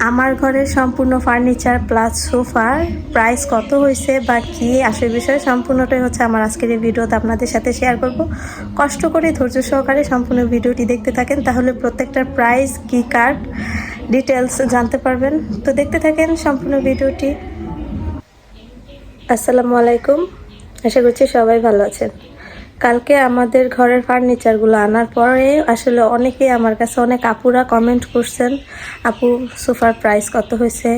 আমার ঘরের সম্পূর্ণ ফার্নিচার প্লাস সোফার প্রাইস কত হয়েছে বা কি? আসল বিষয়ে সম্পূর্ণটাই হচ্ছে আমার আজকের এই ভিডিওতে আপনাদের সাথে শেয়ার করব। কষ্ট করে ধৈর্য সহকারে সম্পূর্ণ ভিডিওটি দেখতে থাকেন। তাহলে প্রত্যেকটার প্রাইস কি কার্ড ডিটেলস জানতে পারবেন। তো দেখতে থাকেন সম্পূর্ণ ভিডিওটি। আসসালামু আলাইকুম। আশা করছি সবাই ভালো আছেন। কালকে আমাদের ঘরের ফার্নিচারগুলো আনার পরে আসলে অনেকেই আমার কাছে অনেক আপুরা কমেন্ট করছেন, আপু, সোফার প্রাইস কত হয়েছে?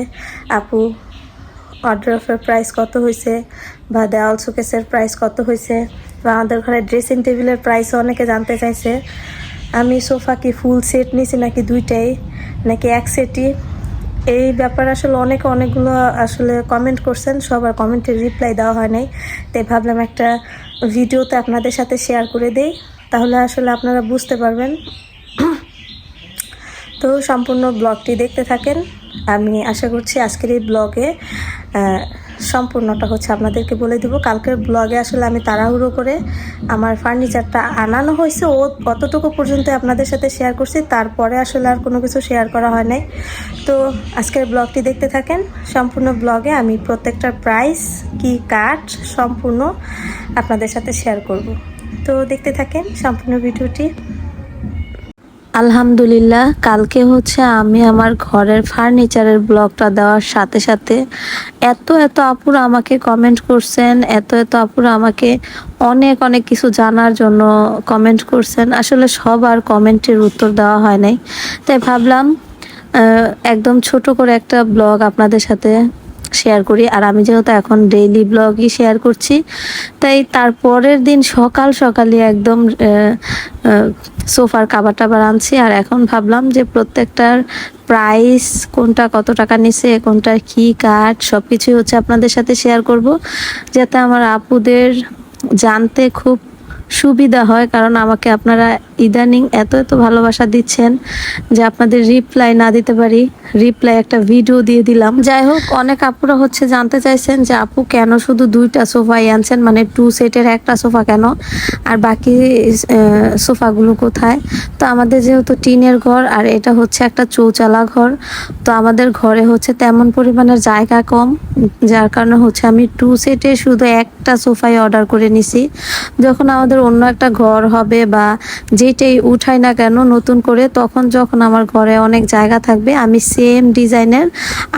আপু অর্ডারফের প্রাইস কত হয়েছে? বা দেওয়াল শোকেসের প্রাইস কত হয়েছে? বা আমাদের ঘরের ড্রেসিং টেবিলের প্রাইসও অনেকে জানতে চাইছে, আমি সোফা কি ফুল সেট নিছি নাকি দুইটাই? নাকি এক সেটই এই ব্যাপারে আসলে অনেকে অনেকগুলো আসলে কমেন্ট করছেন, সবার কমেন্টের রিপ্লাই দেওয়া হয় নাই। তাই ভাবলাম একটা ভিডিওতে আপনাদের সাথে শেয়ার করে দেই। তাহলে আসলে আপনারা বুঝতে পারবেন। তো সম্পূর্ণ ব্লগটি দেখতে থাকেন। আমি আশা করছি আজকের এই ব্লগে সম্পূর্ণটা হচ্ছে আপনাদেরকে বলে দিব। কালকের ব্লগে আসলে আমি তাড়াহুড়ো করে আমার ফার্নিচারটা আনানো হয়েছে। ও কতটুকু পর্যন্ত আপনাদের সাথে শেয়ার করছি, তারপরে আসলে আর কোনো কিছু শেয়ার করা হয় নাই। তো আজকের ব্লগটি দেখতে থাকেন। সম্পূর্ণ ব্লগে আমি প্রত্যেকটার প্রাইস কি কাঠ সম্পূর্ণ আপনাদের সাথে শেয়ার করব। তো দেখতে থাকেন সম্পূর্ণ ভিডিওটি আলহামদুলিল্লাহ, কালকে হচ্ছে আমি আমার ঘরের ফার্নিচারের ব্লগটা দেওয়ার সাথে সাথে এত এত আপুরা আমাকে কমেন্ট করছেন, এত এত আপুরা আমাকে অনেক অনেক কিছু জানার জন্য কমেন্ট করছেন। আসলে সবার কমেন্টের উত্তর দেওয়া হয় নাই। তাই ভাবলাম একদম ছোট করে একটা ব্লগ আপনাদের সাথে শেয়ার করি। আর আমি যেহেতু এখন ডেইলি ব্লগই শেয়ার করছি, তাই তারপরের দিন সকাল সকালে একদম সোফার কাবার টাবার আনছি। আর এখন ভাবলাম যে প্রত্যেকটার প্রাইস কোনটা কত টাকা নিছে, কোনটার কি কাঠ সব কিছুই হচ্ছে আপনাদের সাথে শেয়ার করব, যাতে আমার আপুদের জানতে খুব সুবিধা হয়, কারণ আমাকে আপনারা ইদানিং এত এত ভালোবাসা দিচ্ছেন যে আপনাদের রিপ্লাই না দিতে পারি। রিপ্লাই একটা ভিডিও দিয়ে দিলাম। যাই হোক, অনেক আপুরা হচ্ছে জানতে চাইছেন যে আপু কেন শুধু দুইটা সোফাই আনছেন? মানে টু সেটের একটা সোফা কেন? আর বাকি সোফাগুলো কোথায়? তো আমাদের যেহেতু টিনের ঘর, আর এটা হচ্ছে একটা চৌচালা ঘর, তো আমাদের ঘরে হচ্ছে তেমন পরিমাণের জায়গা কম। যার কারণে হচ্ছে আমি টু সেটে শুধু একটা সোফাই অর্ডার করে নিছি। যখন আমাদের অন্য একটা ঘর হবে বা যেটাই উঠাই না কেন নতুন করে, তখন যখন আমার ঘরে অনেক জায়গা থাকবে, আমি সেম ডিজাইনের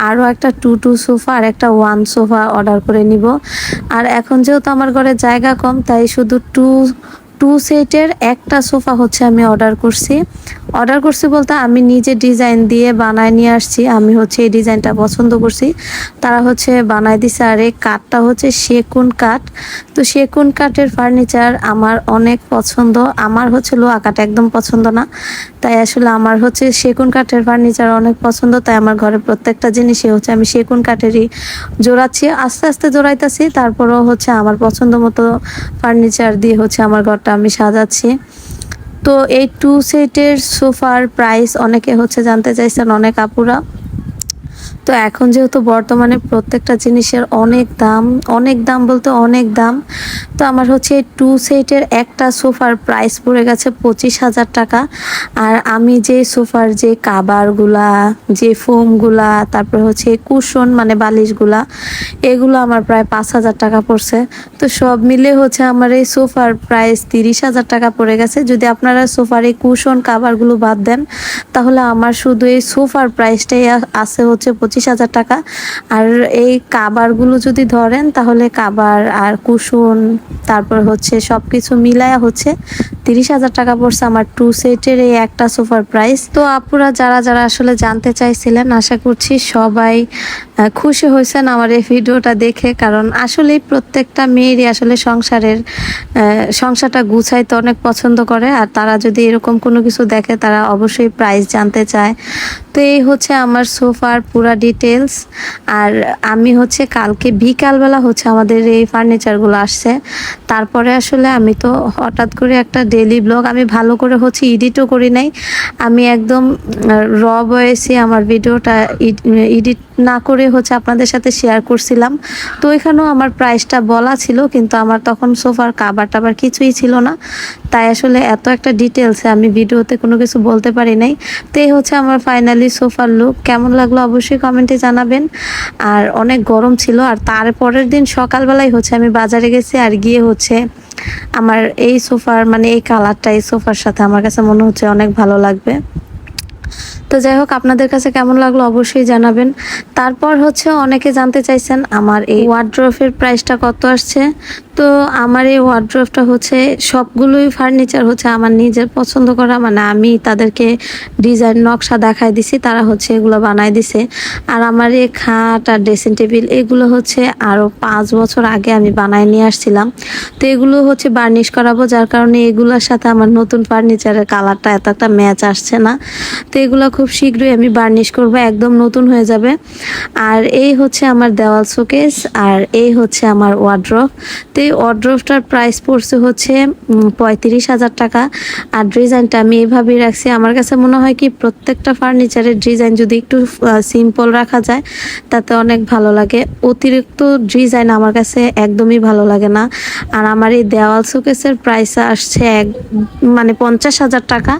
আরও একটা টু টু সোফা আর একটা ওয়ান সোফা অর্ডার করে নিব। আর এখন যেহেতু আমার ঘরে জায়গা কম, তাই শুধু টু টু সেটের একটা সোফা হচ্ছে আমি অর্ডার করছি। অর্ডার করছি বলতে আমি নিজে ডিজাইন দিয়ে বানায় নিয়ে আসছি। আমি হচ্ছে এই ডিজাইনটা পছন্দ করছি। তারা হচ্ছে বানায় দিছে আর এই কাঠটা হচ্ছে সেগুন কাঠ। তো সেগুন কাঠের ফার্নিচার আমার অনেক পছন্দ। আমার হচ্ছে লোহা কাঠ একদম পছন্দ না। তাই আসলে আমার হচ্ছে সেগুন কাঠের ফার্নিচার অনেক পছন্দ। তাই আমার ঘরে প্রত্যেকটা জিনিসই হচ্ছে আমি সেগুন কাঠেরই জোড়াচ্ছি। আস্তে আস্তে জোড়াইতেছি। তারপরেও হচ্ছে আমার পছন্দ মতো ফার্নিচার দিয়ে হচ্ছে আমার ঘরটা আমি সাজাচ্ছি। তো এই টু সেটের সোফার প্রাইস অনেকে হচ্ছে জানতে চাইছেন অনেক আপুরা। তো এখন যেহেতু বর্তমানে প্রত্যেকটা জিনিসের অনেক দাম অনেক দাম বলতে অনেক দাম, তো আমার হচ্ছে টু সেটের একটা সোফার প্রাইস পড়ে গেছে পঁচিশ হাজার টাকা। আর আমি যে সোফার যে কাবারগুলা, যে ফোমগুলা, তারপর হচ্ছে কুশন মানে বালিশগুলা, এগুলো আমার প্রায় পাঁচ হাজার টাকা পড়ছে। তো সব মিলে হচ্ছে আমার এই সোফার প্রাইস তিরিশ হাজার টাকা পড়ে গেছে। যদি আপনারা সোফার এই কুশন কাভারগুলো বাদ দেন, তাহলে আমার শুধু এই সোফার প্রাইসটাই আছে হচ্ছে পঁচিশ হাজার টাকা। আর এই কাবারগুলো যদি ধরেন, তাহলে কাবার আর কুশন তারপর হচ্ছে সব কিছু মিলায়া হচ্ছে তিরিশ হাজার টাকা পড়ছে আমার টু সেটের এই একটা সোফার প্রাইস তো আপুরা যারা যারা আসলে জানতে চাইছিলেন, আশা করছি সবাই খুশি হয়েছেন আমার এই ভিডিওটা দেখে। কারণ আসলেই প্রত্যেকটা মেয়েরই আসলে সংসারের সংসারটা গুছাইতে অনেক পছন্দ করে। আর তারা যদি এরকম কোনো কিছু দেখে, তারা অবশ্যই প্রাইস জানতে চায়। তো এই হচ্ছে আমার সোফার পুরা ডিটেলস আর আমি হচ্ছে কালকে বিকালবেলা হচ্ছে আমাদের এই ফার্নিচারগুলো আসছে। তারপরে আসলে আমি তো হঠাৎ করে একটা ডেলি ব্লগ আমি ভালো করে হচ্ছে এডিটও করি নাই। আমি একদম র বয়েসে আমার ভিডিওটা এডিট না করে হচ্ছে আপনাদের সাথে শেয়ার করছিলাম। তো এখানেও আমার প্রাইসটা বলা ছিল, কিন্তু আমার তখন সোফার কাবার টাবার কিছুই ছিল না। তাই আসলে এত একটা ডিটেলসে আমি ভিডিওতে কোনো কিছু বলতে পারি নাই। তো এই হচ্ছে আমার ফাইনালি সোফার লুক কেমন লাগল অবশ্যই কমেন্টে জানাবেন। আর অনেক গরম ছিল, আর তারপরের দিন সকালবেলায় হচ্ছে আমি বাজারে গেছি, আর গিয়ে হচ্ছে আমার এই সোফার মানে এই কালারটা, এই সোফার সাথে আমার কাছে মনে হচ্ছে অনেক ভালো লাগবে। তো যাই হোক, আপনাদের কাছে কেমন লাগল অবশ্যই জানাবেন। তারপর হচ্ছে অনেকে জানতে চাইছেন, আমার এই ওয়ার্ড্রফের প্রাইসটা কত আসছে? তো আমার এই ওয়ার্ড্রফটা হচ্ছে, সবগুলোই ফার্নিচার হচ্ছে আমার নিজের পছন্দ করা মানে আমি তাদেরকে ডিজাইন নকশা দেখাই দিছি, তারা হচ্ছে এগুলো বানাই দিছে। আর আমার এই খাট আর ড্রেসিং টেবিল এগুলো হচ্ছে আরও পাঁচ বছর আগে আমি বানায় নিয়ে আসছিলাম। তো এগুলো হচ্ছে বার্নিশ করাবো, যার কারণে এগুলোর সাথে আমার নতুন ফার্নিচারের কালারটা এত একটা ম্যাচ আসছে না। তো এগুলো খুব শীঘ্রই আমি বার্নিশ করব, একদম নতুন হয়ে যাবে। আর এই হচ্ছে আমার দেওয়াল শোকেস আর এই হচ্ছে আমার ওয়ার্ড্রফ তো এই ওয়ার্ড্রফটার প্রাইস পড়ছে হচ্ছে পঁয়ত্রিশ হাজার টাকা। আর ডিজাইনটা আমি এইভাবেই রাখছি। আমার কাছে মনে হয় কি, প্রত্যেকটা ফার্নিচারের ডিজাইন যদি একটু সিম্পল রাখা যায়, তাতে অনেক ভালো লাগে। অতিরিক্ত ডিজাইন আমার কাছে একদমই ভালো লাগে না। আর আমার এই দেওয়াল শোকেসের প্রাইস আসছে এক মানে পঞ্চাশ হাজার টাকা।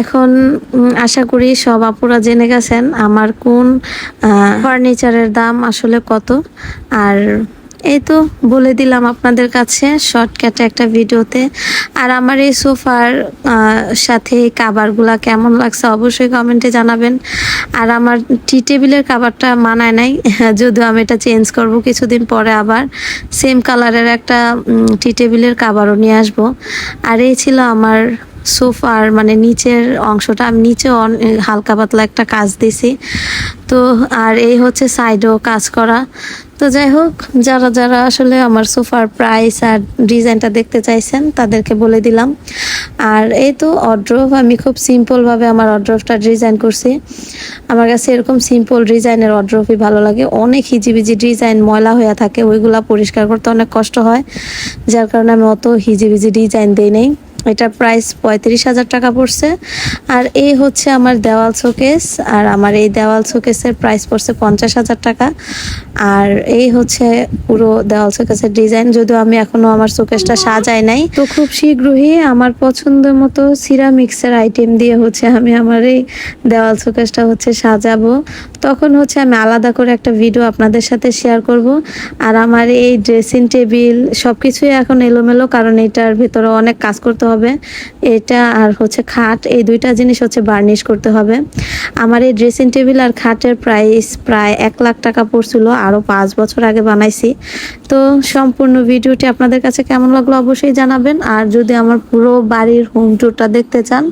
এখন আশা করি সব আপুরা জেনে গেছেন আমার কোন ফার্নিচারের দাম আসলে কত। আর এই তো বলে দিলাম আপনাদের কাছে শর্টকাটে একটা ভিডিওতে। আর আমার এই সোফার সাথে এই কাবারগুলা কেমন লাগছে অবশ্যই কমেন্টে জানাবেন। আর আমার টি টেবিলের কাবারটা মানায় নাই, যদিও আমি এটা চেঞ্জ করব কিছুদিন পরে আবার। সেম কালারের একটা টি টেবিলের কাবারও নিয়ে আসব। আর এই ছিল আমার সোফার মানে নিচের অংশটা। আমি নিচে হালকা পাতলা একটা কাজ দিছি। তো আর এই হচ্ছে সাইডেও কাজ করা। তো যাই হোক, যারা যারা আসলে আমার সোফার প্রাইস আর ডিজাইনটা দেখতে চাইছেন, তাদেরকে বলে দিলাম। আর এই তো অড্রফ আমি খুব সিম্পলভাবে আমার অড্রফটা ডিজাইন করছি। আমার কাছে এরকম সিম্পল ডিজাইনের অড্রফই ভালো লাগে। অনেক হিজিবিজি ডিজাইন ময়লা হয়ে থাকে, ওইগুলা পরিষ্কার করতে অনেক কষ্ট হয়। যার কারণে আমি অত হিজিবিজি ডিজাইন দিই নেই। এটার প্রাইস পঁয়ত্রিশ হাজার টাকা পড়ছে। আর এই হচ্ছে আমার দেওয়াল শোকেস আর আমার এই দেওয়াল শোকেসের প্রাইস পড়ছে পঞ্চাশ হাজার টাকা। আর এই হচ্ছে পুরো দেওয়াল শোকেসের ডিজাইন যদিও আমি এখনও আমার শোকেসটা সাজাই নাই। তো খুব শীঘ্রই আমার পছন্দ মতো সিরামিক্সের আইটেম দিয়ে হচ্ছে আমি আমার এই দেওয়াল শোকেসটা হচ্ছে সাজাবো। তখন হচ্ছে আমি আলাদা করে একটা ভিডিও আপনাদের সাথে শেয়ার করব। আর আমার এই ড্রেসিং টেবিল সব কিছুই এখন এলোমেলো, কারণ এটার ভেতরে অনেক কাজ করতে হবে। এটা আর হচ্ছে খাট, এই দুইটা জিনিস হচ্ছে বার্নিশ করতে হবে। আমার এই ড্রেসিং টেবিল আর খাটের প্রাইস প্রায় এক লাখ টাকা পড়ছিল আরও পাঁচ বছর আগে বানাইছি। তো সম্পূর্ণ ভিডিওটি আপনাদের কাছে কেমন লাগল অবশ্যই জানাবেন। আর যদি আমার পুরো বাড়ির হোম ট্যুরটা দেখতে চান,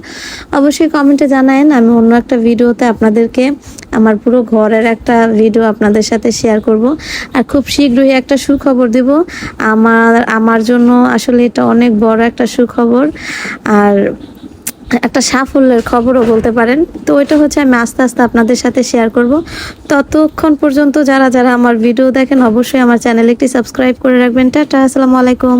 অবশ্যই কমেন্টে জানায়েন। আমি অন্য একটা ভিডিওতে আপনাদেরকে আমার পুরো ঘরের একটা ভিডিও আপনাদের সাথে শেয়ার করব। আর খুব শীঘ্রই একটা সুখবর দেব। আমার আমার জন্য আসলে এটা অনেক বড় একটা সুখবর। আর একটা সাফল্যের খবরও বলতে পারেন। তো ওইটা হচ্ছে আমি আস্তে আস্তে আপনাদের সাথে শেয়ার করব। ততক্ষণ পর্যন্ত যারা যারা আমার ভিডিও দেখেন, অবশ্যই আমার চ্যানেল একটি সাবস্ক্রাইব করে রাখবেন। টাটা, আসসালামু আলাইকুম।